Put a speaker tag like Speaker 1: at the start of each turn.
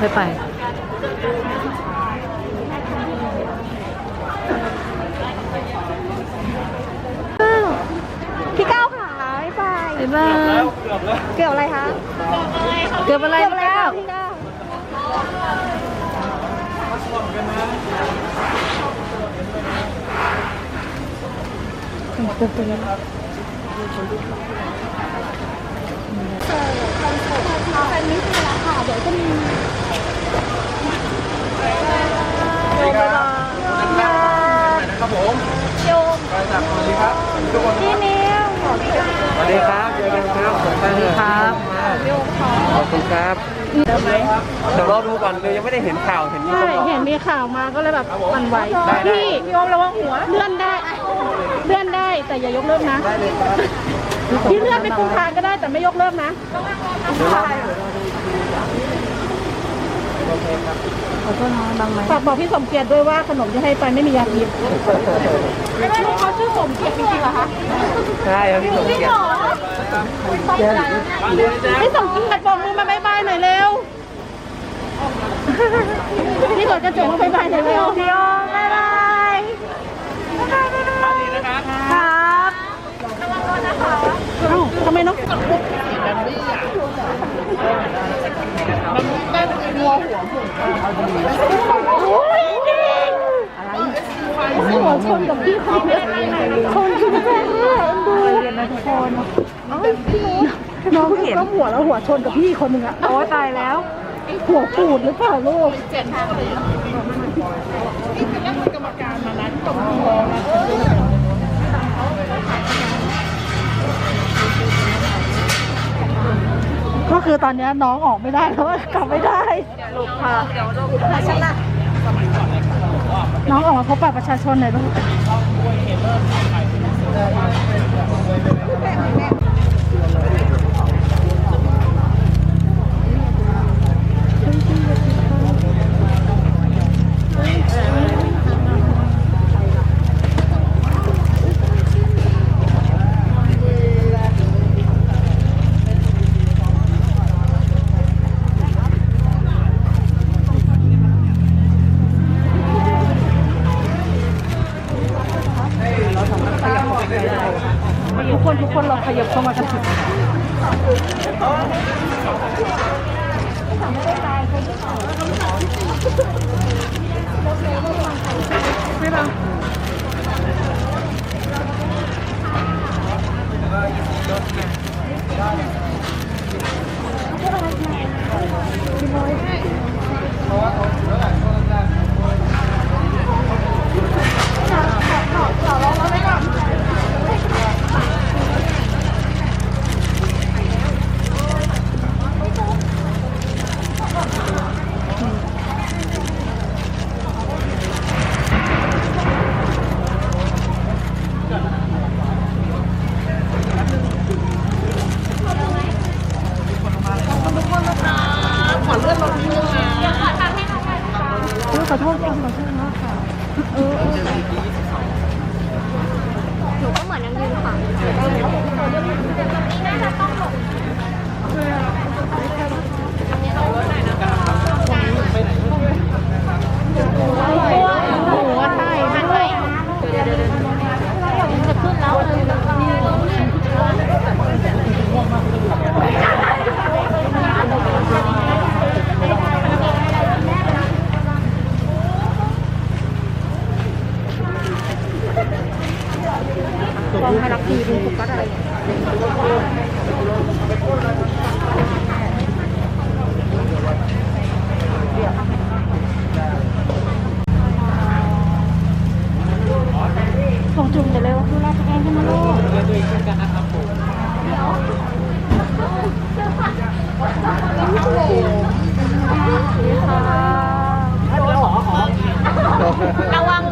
Speaker 1: ค่อยไป
Speaker 2: พี่ก้าวขาบ๊ายบาย
Speaker 1: บ๊ายบาย
Speaker 2: เกี่ยวอะไรคะ
Speaker 1: เกือบอะไร
Speaker 2: เกี่ยวอะไร
Speaker 1: แล้
Speaker 2: คะ
Speaker 1: ว
Speaker 2: พี่ก้าว
Speaker 3: ครับผม
Speaker 2: โยม
Speaker 3: ไปจากสวัสดีครับทุกคน
Speaker 2: พี่นิว
Speaker 3: สวัสดีครับเจอกันครับสวัสดี
Speaker 1: ครับ
Speaker 3: ขอบ คุณครับเดี๋ยวรอดูก่อนเลยยังไม่ได้เห็นข่าวเห็นมี
Speaker 4: ใช่
Speaker 3: คนบอก
Speaker 4: เห็นมีข่าวมาก็เลยแบบหมันไหว
Speaker 3: ได้ได้
Speaker 4: พี่พี่โอมระวังหัวเลื่อนได้ เลื่อนได้แต่อย่ายกเลิกนะ
Speaker 3: ได้เลยครับ
Speaker 4: พี่เลื่อนไปปูทางก็ได้แต่ไม่ยกเลิกนะ
Speaker 1: ขอโทษนะบางไหม
Speaker 4: ฝากบอกพี่สมเกียรติด้วยว่าขนมที่ให้ไปไม่มียาพิษไม่ไม่รู้เขาชื่อสมเกียรติจริงๆเหรอคะ
Speaker 3: ใช่ครับพี่สมเกียรติ
Speaker 4: พี่สมเกียรติบอกมือมาบายบายหน่อยเร็วพี่กดกระจกมาบายบายหน่อยเร็ว
Speaker 2: พี่โอมบ๊ายบายบ๊ายบายบ๊ายบายครับ
Speaker 4: เอ้าทำไมน้อง หัว ชนกับพี่เขาเนี่ยคนคือแม่ดูเรียนนะทุกคนน้องเห็นก็หัวแล้วหัวชนกับพี่คนหนึ่งอะ
Speaker 1: โอ้ตายแล้ว
Speaker 4: หัวปูดหรือเปล่าลูกก็คือเรื่อนะือตอนนี้น้องออกไม่ได้แล้วกลับไม่ได้
Speaker 2: ลูกค่ะเดี๋ยวลูกค่ะฉันละ
Speaker 4: น้องออกมาพบปะประชาชนหน่อยลูก เราขยับเข้ามากันสิไม่บัง ขอเลื่อนลงเมืองอยากขอทานให้เขาทานขอโทษขอโทษนะค่ะ
Speaker 2: หนูก็เหมือนยังยืนางอยู่ได้เลยนี่น่าจะต้องหลบ
Speaker 4: หมูว่าใช่ไม่ใช่
Speaker 2: จะขึ้นแล้ว
Speaker 4: กองไทยรักดีดูสุกัสอะไรส่งจุ่มเดี๋ยวเร็วดูแลตัวเองให้มลูก
Speaker 2: ระวัง